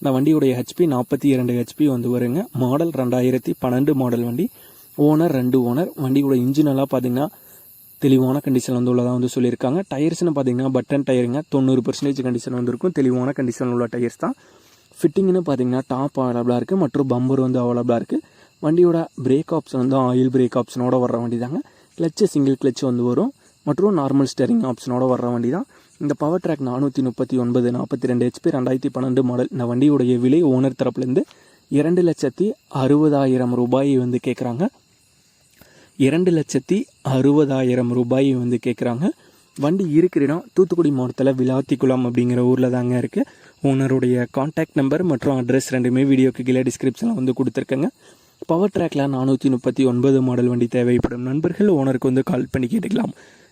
இந்த வண்டியுடைய ஹெச்பி நாற்பத்தி இரண்டு ஹெச்பி வந்து வருங்க. மாடல் ரெண்டாயிரத்தி பன்னெண்டு மாடல் வண்டி. ஓனர் ரெண்டு ஓனர் வண்டியோட இன்ஜின் எல்லாம் பார்த்தீங்கன்னா தெளிவான கண்டிஷன் வந்து உள்ளதாக வந்து சொல்லியிருக்காங்க. டயர்ஸ்னு பார்த்தீங்கன்னா பட்டன் டயருங்க தொண்ணூறு பர்சன்டேஜ் கண்டிஷன் வந்துருக்கும் தெளிவான கண்டிஷன் உள்ள டயர்ஸ் தான். ஃபிட்டிங்னு பார்த்தீங்கன்னா டாப் அவைலபிளாக இருக்குது மற்றும் பம்பர் வந்து அவைலபிளாக இருக்குது வண்டியோட பிரேக் ஆப்ஷன் வந்து ஆயில் பிரேக் ஆப்ஷனோட வர்ற வண்டி தாங்க கிளச்சு சிங்கிள் கிளச்சு வந்து வரும். மற்றும் நார்மல் ஸ்டேரிங் ஆப்ஷனோட வர்ற வண்டி தான் இந்த பவர் ட்ராக் நானூற்றி முப்பத்தி ஒன்பது நாற்பத்தி ரெண்டு ஹெச்பி ரெண்டாயிரத்தி பன்னெண்டு மாடல் இந்த வண்டியுடைய விலை ஓனர் தரப்புலேருந்து இரண்டு லட்சத்தி அறுபதாயிரம் ரூபாய் வந்து கேட்குறாங்க இரண்டு லட்சத்தி அறுபதாயிரம் ரூபாய் வந்து கேட்குறாங்க வண்டி இருக்கிற இடம் தூத்துக்குடி மாவட்டத்தில் விளாத்திக்குளம் அப்படிங்கிற ஊரில் தாங்க இருக்குது ஓனருடைய காண்டாக்ட் நம்பர் மற்றும் அட்ரஸ் ரெண்டுமே வீடியோக்கு கீழே டிஸ்கிரிப்ஷனில் வந்து கொடுத்துருக்கேங்க. பவர் ட்ராக்ல நானூற்றி முப்பத்தி ஒன்பது மாடல் வண்டி தேவைப்படும். நண்பர்கள் ஓனருக்கு வந்து கால் பண்ணி கேட்டுக்கலாம்.